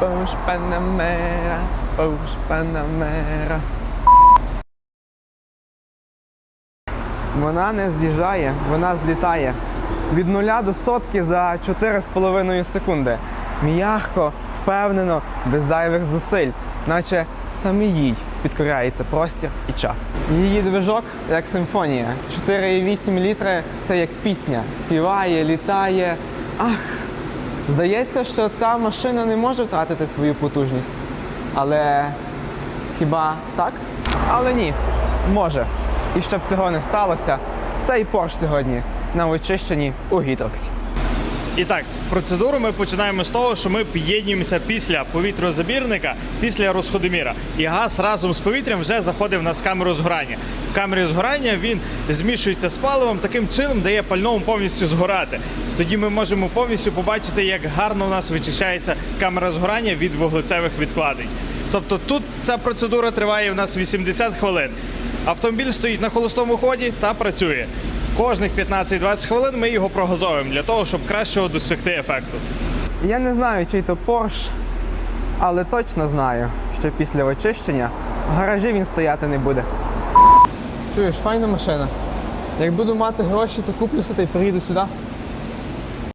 Porsche Panamera, Porsche Panamera. Вона не з'їжджає, вона злітає. Від нуля до сотки за 4,5 секунди. М'ягко, впевнено, без зайвих зусиль, наче саме їй підкоряється простір і час. Її движок як симфонія. 4,8 літри це як пісня. Співає, літає. Ах! Здається, що ця машина не може втратити свою потужність. Але хіба так? Але ні, може. І щоб цього не сталося, цей порш сьогодні на очищенні у Гітроксі. І так, процедуру ми починаємо з того, що ми під'єднуємося після повітрозабірника, після розходоміра. І газ разом з повітрям вже заходить в нас в камеру згорання. В камері згорання він змішується з паливом, таким чином дає пальному повністю згорати. Тоді ми можемо повністю побачити, як гарно у нас вичищається камера згорання від вуглецевих відкладень. Тобто тут ця процедура триває у нас 80 хвилин. Автомобіль стоїть на холостому ході та працює. Кожних 15-20 хвилин ми його прогазовуємо для того, щоб кращого досягти ефекту. Я не знаю, чий то порш, але точно знаю, що після очищення в гаражі він стояти не буде. Чуєш, файна машина. Як буду мати гроші, то куплюся та й приїду сюди.